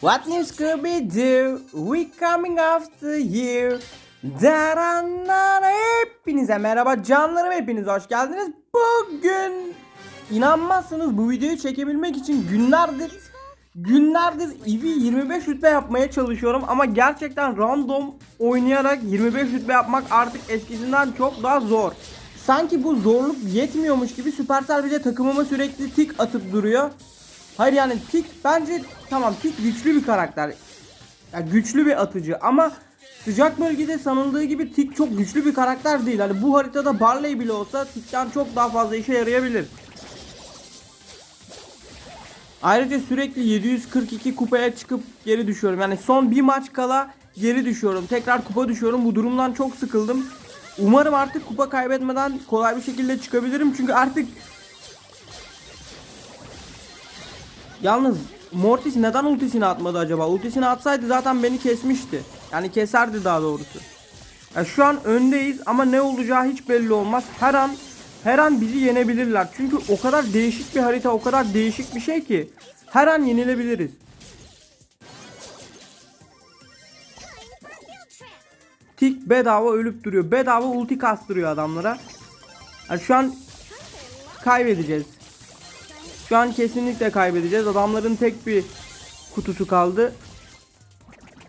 What new Scooby-Doo? We coming after you. Daranlar hepinize merhaba canlarım hepiniz hoş geldiniz. Bugün inanmazsınız bu videoyu çekebilmek için günlerdir günlerdir EV 25 rütbe yapmaya çalışıyorum ama gerçekten random oynayarak 25 rütbe yapmak artık eskisinden çok daha zor. Sanki bu zorluk yetmiyormuş gibi Supercell bize takımıma sürekli tik atıp duruyor. Hayır yani Tik bence tamam Tik güçlü bir karakter. Yani güçlü bir atıcı ama sıcak bölgede sanıldığı gibi Tik çok güçlü bir karakter değil. Hani bu haritada Barley bile olsa Tik'ten çok daha fazla işe yarayabilir. Ayrıca sürekli 742 kupaya çıkıp geri düşüyorum. Yani son bir maç kala geri düşüyorum. Tekrar kupa düşüyorum. Bu durumdan çok sıkıldım. Umarım artık kupa kaybetmeden kolay bir şekilde çıkabilirim. Çünkü artık Yalnız Mortis neden ultisini atmadı acaba? Ultisini atsaydı zaten beni kesmişti. Yani keserdi daha doğrusu. Ya şu an öndeyiz ama ne olacağı hiç belli olmaz. Her an her an bizi yenebilirler. Çünkü o kadar değişik bir harita, o kadar değişik bir şey ki her an yenilebiliriz. Tik bedava ölüp duruyor. Bedava ulti kastırıyor adamlara. Yani şu an kaybedeceğiz. Şu an kesinlikle kaybedeceğiz. Adamların tek bir kutusu kaldı.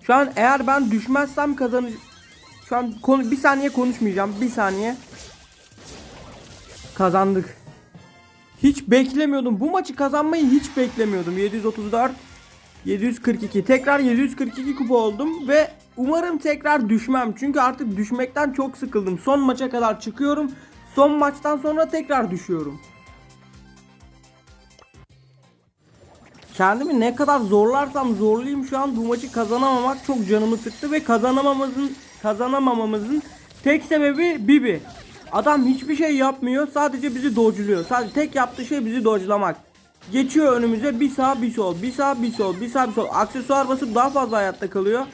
Şu an eğer ben düşmezsem kazanacağım. Şu an konu bir saniye konuşmayacağım. Bir saniye. Kazandık. Hiç beklemiyordum. Bu maçı kazanmayı hiç beklemiyordum. 734 742. Tekrar 742 kupa oldum ve umarım tekrar düşmem. Çünkü artık düşmekten çok sıkıldım. Son maça kadar çıkıyorum. Son maçtan sonra tekrar düşüyorum. Kendimi ne kadar zorlarsam zorlayayım şu an bu maçı kazanamamak çok canımı sıktı ve kazanamamamızın kazanamamamızın tek sebebi Bibi. Adam hiçbir şey yapmıyor sadece bizi dodge'luyor. Sadece tek yaptığı şey bizi dodge'lamak. Geçiyor önümüze bir sağ bir sol bir sağ bir sol bir sağ bir sol aksesuar basıp daha fazla hayatta kalıyor.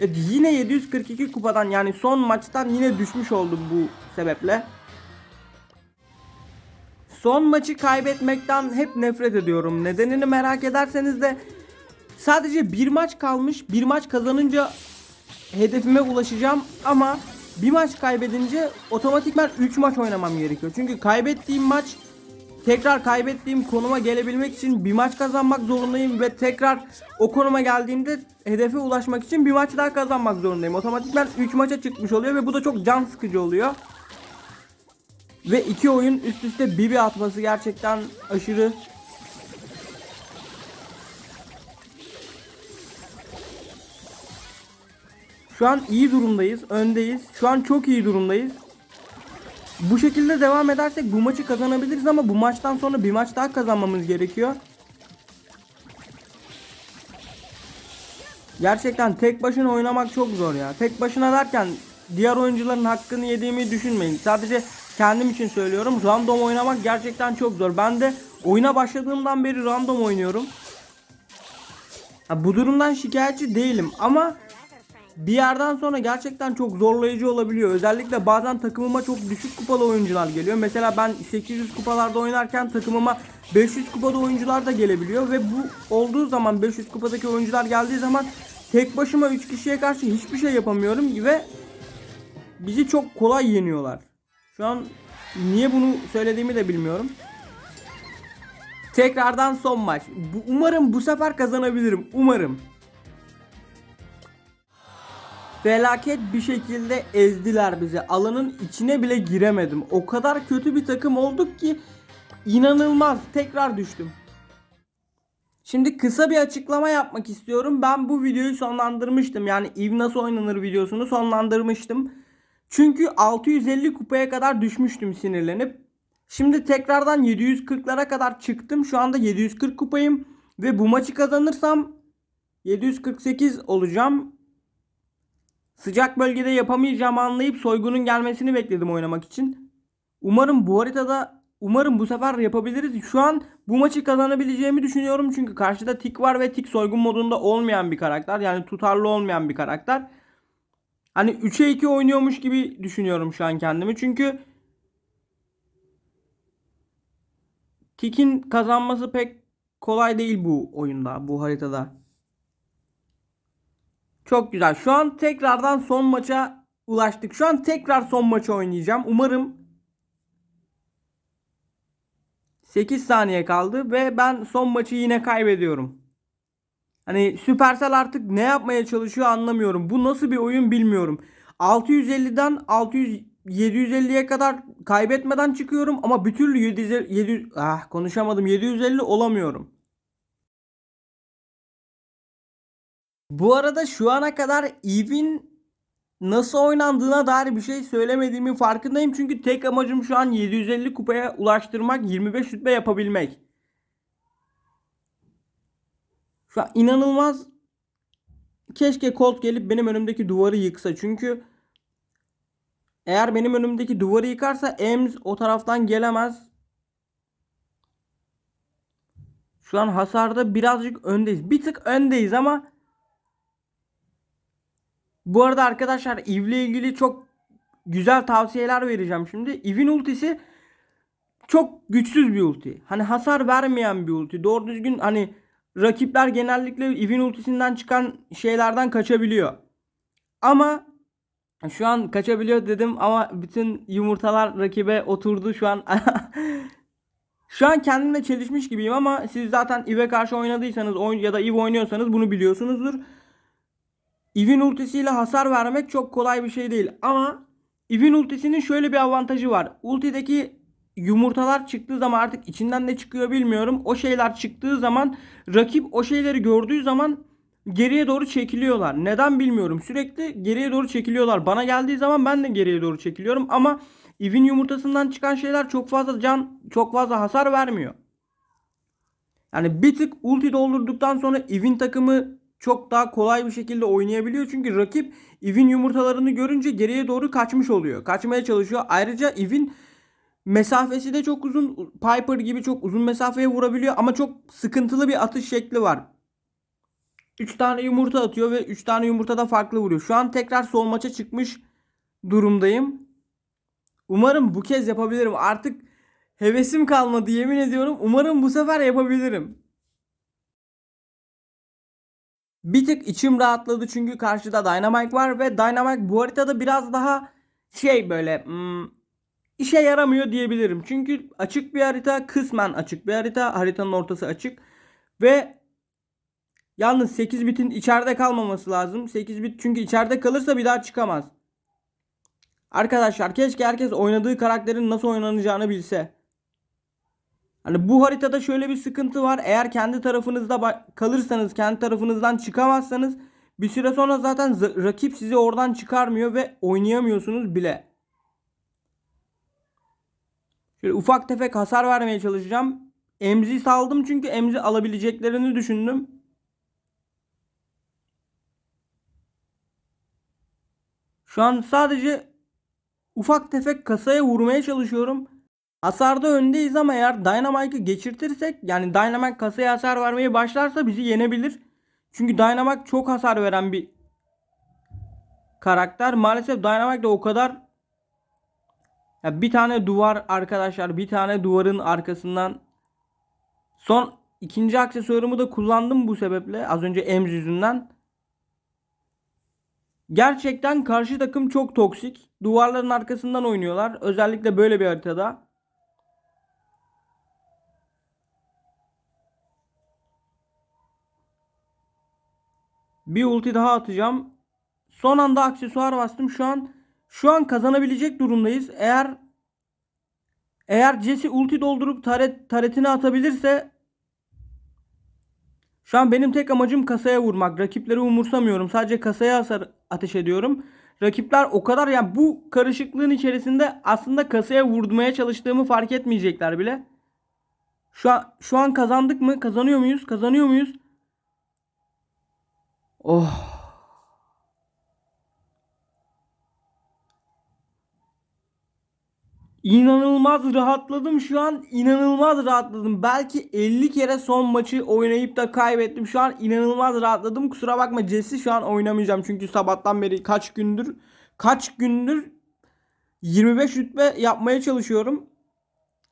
E, yine 742 kupadan yani son maçtan yine düşmüş oldum bu sebeple. Son maçı kaybetmekten hep nefret ediyorum. Nedenini merak ederseniz de sadece bir maç kalmış. Bir maç kazanınca hedefime ulaşacağım ama bir maç kaybedince otomatikman 3 maç oynamam gerekiyor. Çünkü kaybettiğim maç tekrar kaybettiğim konuma gelebilmek için bir maç kazanmak zorundayım ve tekrar o konuma geldiğimde hedefe ulaşmak için bir maç daha kazanmak zorundayım. Otomatikman 3 maça çıkmış oluyor ve bu da çok can sıkıcı oluyor. Ve iki oyun üst üste Bibi atması gerçekten aşırı Şu an iyi durumdayız. Öndeyiz. Şu an çok iyi durumdayız. Bu şekilde devam edersek bu maçı kazanabiliriz ama bu maçtan sonra bir maç daha kazanmamız gerekiyor. Gerçekten tek başına oynamak çok zor ya. Tek başına derken diğer oyuncuların hakkını yediğimi düşünmeyin. Sadece kendim için söylüyorum. Random oynamak gerçekten çok zor. Ben de oyuna başladığımdan beri random oynuyorum. Ha, bu durumdan şikayetçi değilim ama bir yerden sonra gerçekten çok zorlayıcı olabiliyor. Özellikle bazen takımıma çok düşük kupalı oyuncular geliyor. Mesela ben 800 kupalarda oynarken takımıma 500 kupada oyuncular da gelebiliyor ve bu olduğu zaman 500 kupadaki oyuncular geldiği zaman tek başıma 3 kişiye karşı hiçbir şey yapamıyorum ve bizi çok kolay yeniyorlar. Şu an niye bunu söylediğimi de bilmiyorum. Tekrardan son maç. Bu, umarım bu sefer kazanabilirim. Umarım. Felaket bir şekilde ezdiler bizi. Alanın içine bile giremedim. O kadar kötü bir takım olduk ki inanılmaz. Tekrar düştüm. Şimdi kısa bir açıklama yapmak istiyorum. Ben bu videoyu sonlandırmıştım. Yani Eve nasıl oynanır videosunu sonlandırmıştım. Çünkü 650 kupaya kadar düşmüştüm sinirlenip. Şimdi tekrardan 740'lara kadar çıktım. Şu anda 740 kupayım. Ve bu maçı kazanırsam 748 olacağım. Sıcak bölgede yapamayacağımı anlayıp soygunun gelmesini bekledim oynamak için. Umarım bu haritada umarım bu sefer yapabiliriz. Şu an bu maçı kazanabileceğimi düşünüyorum. Çünkü karşıda tik var ve tik soygun modunda olmayan bir karakter. Yani tutarlı olmayan bir karakter. Hani 3'e 2 oynuyormuş gibi düşünüyorum şu an kendimi. Çünkü Tik'in kazanması pek kolay değil bu oyunda, bu haritada. Çok güzel. Şu an tekrardan son maça ulaştık. Şu an tekrar son maçı oynayacağım. Umarım 8 saniye kaldı ve ben son maçı yine kaybediyorum. Hani Supercell artık ne yapmaya çalışıyor anlamıyorum. Bu nasıl bir oyun bilmiyorum. 650'den 600 750'ye kadar kaybetmeden çıkıyorum ama bir türlü 700, 700 ah konuşamadım 750 olamıyorum. Bu arada şu ana kadar Eve'in nasıl oynandığına dair bir şey söylemediğimi farkındayım. Çünkü tek amacım şu an 750 kupaya ulaştırmak, 25 rütbe yapabilmek. Şu an inanılmaz keşke Colt gelip benim önümdeki duvarı yıksa. Çünkü eğer benim önümdeki duvarı yıkarsa Ems o taraftan gelemez. Şu an hasarda birazcık öndeyiz. Bir tık öndeyiz ama bu arada arkadaşlar Eve ile ilgili çok güzel tavsiyeler vereceğim şimdi. Eve'in ultisi çok güçsüz bir ulti. Hani hasar vermeyen bir ulti. Doğru düzgün hani rakipler genellikle Eve'in ultisinden çıkan şeylerden kaçabiliyor. Ama şu an kaçabiliyor dedim ama bütün yumurtalar rakibe oturdu şu an. şu an kendimle çelişmiş gibiyim ama siz zaten Eve'e karşı oynadıysanız oyun ya da Eve oynuyorsanız bunu biliyorsunuzdur. Eve'in ultisiyle hasar vermek çok kolay bir şey değil ama Eve'in ultisinin şöyle bir avantajı var. Ultideki yumurtalar çıktığı zaman artık içinden ne çıkıyor bilmiyorum. O şeyler çıktığı zaman rakip o şeyleri gördüğü zaman geriye doğru çekiliyorlar. Neden bilmiyorum. Sürekli geriye doğru çekiliyorlar. Bana geldiği zaman ben de geriye doğru çekiliyorum ama Eve'in yumurtasından çıkan şeyler çok fazla can, çok fazla hasar vermiyor. Yani bir tık ulti doldurduktan sonra Eve'in takımı çok daha kolay bir şekilde oynayabiliyor. Çünkü rakip Eve'in yumurtalarını görünce geriye doğru kaçmış oluyor. Kaçmaya çalışıyor. Ayrıca Eve'in mesafesi de çok uzun. Piper gibi çok uzun mesafeye vurabiliyor ama çok sıkıntılı bir atış şekli var. 3 tane yumurta atıyor ve 3 tane yumurta da farklı vuruyor. Şu an tekrar sol maça çıkmış durumdayım. Umarım bu kez yapabilirim. Artık hevesim kalmadı yemin ediyorum. Umarım bu sefer yapabilirim. Bir tık içim rahatladı çünkü karşıda Dynamite var ve Dynamite bu haritada biraz daha şey böyle hmm, işe yaramıyor diyebilirim. Çünkü açık bir harita, kısmen açık bir harita, haritanın ortası açık ve yalnız 8 bitin içeride kalmaması lazım. 8 bit çünkü içeride kalırsa bir daha çıkamaz. Arkadaşlar keşke herkes oynadığı karakterin nasıl oynanacağını bilse. Hani bu haritada şöyle bir sıkıntı var. Eğer kendi tarafınızda kalırsanız, kendi tarafınızdan çıkamazsanız bir süre sonra zaten rakip sizi oradan çıkarmıyor ve oynayamıyorsunuz bile. Şöyle ufak tefek hasar vermeye çalışacağım. Emzi saldım çünkü emzi alabileceklerini düşündüm. Şu an sadece ufak tefek kasaya vurmaya çalışıyorum. Hasarda öndeyiz ama eğer Dynamite'ı geçirtirsek yani Dynamite kasaya hasar vermeye başlarsa bizi yenebilir. Çünkü Dynamite çok hasar veren bir karakter. Maalesef Dynamite de o kadar ya bir tane duvar arkadaşlar bir tane duvarın arkasından son ikinci aksesuarımı da kullandım bu sebeple az önce Ems yüzünden. Gerçekten karşı takım çok toksik. Duvarların arkasından oynuyorlar. Özellikle böyle bir haritada. Bir ulti daha atacağım. Son anda aksesuar bastım. Şu an şu an kazanabilecek durumdayız. Eğer eğer Jesse ulti doldurup taret taretini atabilirse şu an benim tek amacım kasaya vurmak. Rakipleri umursamıyorum. Sadece kasaya hasar ateş ediyorum. Rakipler o kadar yani bu karışıklığın içerisinde aslında kasaya vurmaya çalıştığımı fark etmeyecekler bile. Şu an şu an kazandık mı? Kazanıyor muyuz? Kazanıyor muyuz? Oh. İnanılmaz rahatladım şu an. inanılmaz rahatladım. Belki 50 kere son maçı oynayıp da kaybettim. Şu an inanılmaz rahatladım. Kusura bakma Jesse şu an oynamayacağım. Çünkü sabahtan beri kaç gündür kaç gündür 25 rütbe yapmaya çalışıyorum.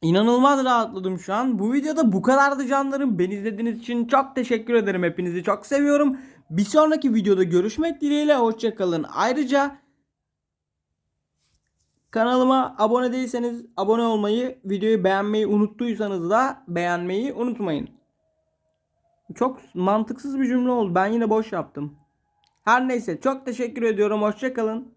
İnanılmaz rahatladım şu an. Bu videoda bu kadardı canlarım. Beni izlediğiniz için çok teşekkür ederim. Hepinizi çok seviyorum. Bir sonraki videoda görüşmek dileğiyle hoşçakalın. Ayrıca kanalıma abone değilseniz abone olmayı, videoyu beğenmeyi unuttuysanız da beğenmeyi unutmayın. Çok mantıksız bir cümle oldu. Ben yine boş yaptım. Her neyse çok teşekkür ediyorum. Hoşçakalın.